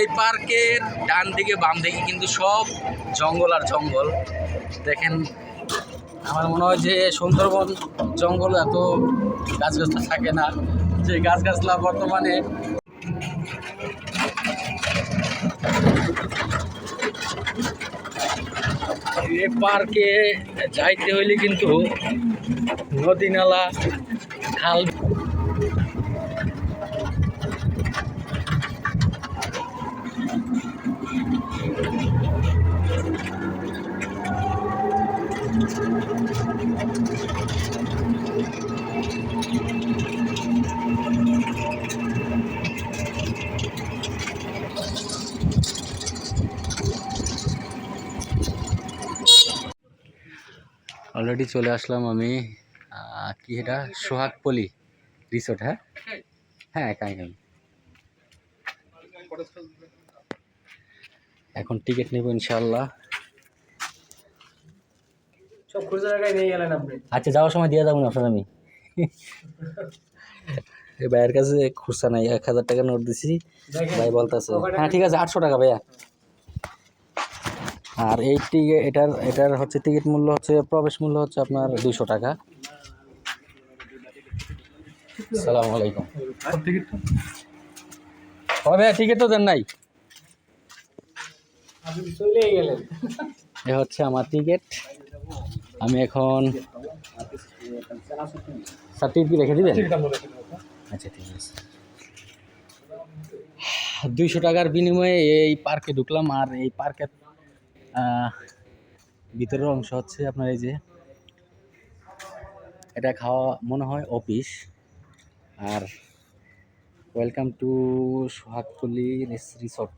এই পার্কের ডান দিকে, বাম দিকে কিন্তু সব জঙ্গল আর জঙ্গল। দেখেন, আমার মনে হয় যে সুন্দরবন জঙ্গল এত গাছ গাছটা থাকে না। যে গাছ গাছলা বর্তমানে এ পার্কে যাইতে হইলে কিন্তু নদী নালা খাল। অলরেডি চলে আসলাম আমি কি এটা? সোহাগপলি রিসোর্ট হ্যাঁ? হ্যাঁ একাই আমি এখন টিকিট নেব ইনশাল্লাহ আচ্ছা যাওয়ার সময় দিয়ে যাব না আপনার আমি? এই ভাইয়ের কাছে খুচরা নাই এক হাজার টাকা নোট দিছি। ভাই বলতেছে হ্যাঁ ঠিক আছে আটশো টাকা ভাইয়া। আর এই টিকিট এটার এটার হচ্ছে টিকিট মূল্য হচ্ছে প্রবেশ মূল্য হচ্ছে আপনার দুইশো টাকা। সালাম আলাইকুম। ও ভাইয়া টিকিট তো দেন নাই। এ হচ্ছে আমার টিকিট। আমি এখন সার্টিফিকেট কি রেখে দিবেন? আচ্ছা ঠিক আছে। দুইশো টাকার বিনিময়ে এই পার্কে ঢুকলাম আর এই পার্কের ভিতরের অংশ হচ্ছে আপনার এই যে, এটা খাওয়া মনে হয় অফিস। আর ওয়েলকাম টু সোহাগপল্লি রিসোর্ট